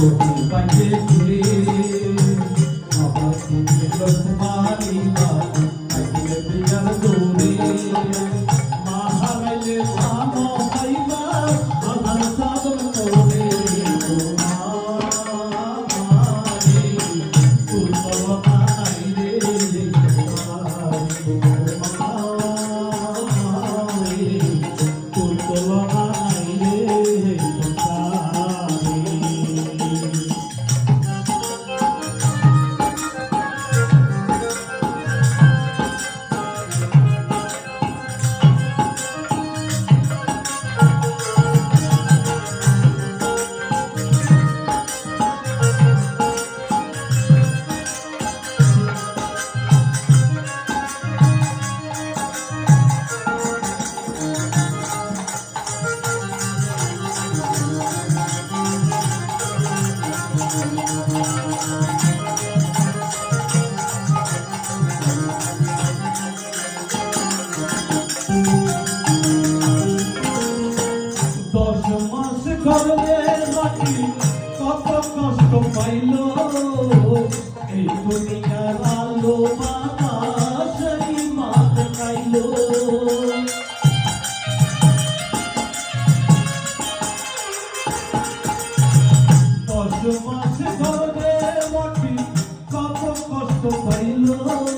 Todo banheiro কত কষ্ট pile. এই দুনিয়ার আলো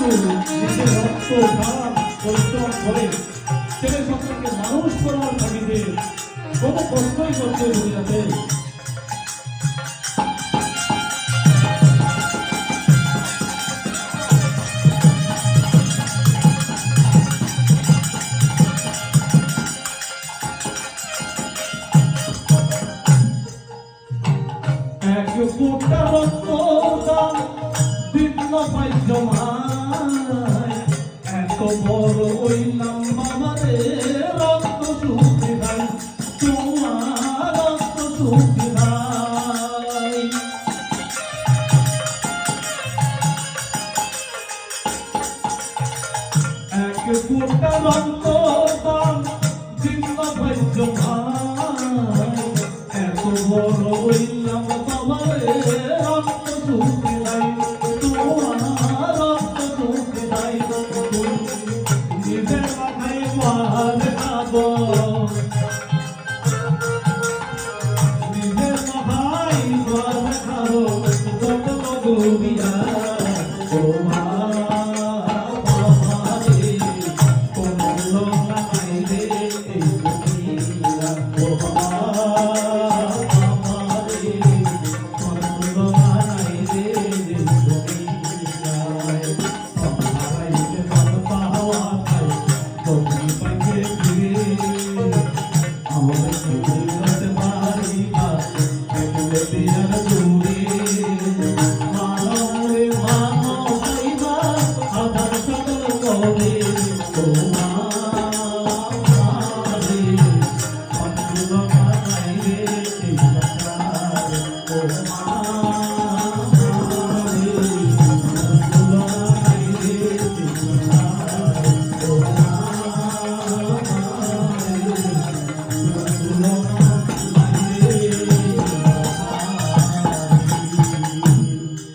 নিজের রক্ত ঘাম পরিশ্রম করে ছেলে সন্তানকে মানুষ করার তাগিদে কোনো কষ্টই করতে কবর হইলাম মামারে রক্ত সুখী ভাই তোমার রক্ত সুখী ভাই এক ফুটা রক্ত দাম জিন্দা ভাইজ ভাই। এত বড় হইলাম তোমারে রক্ত মার খাব নিজের মহাই মার খাব কত Oh,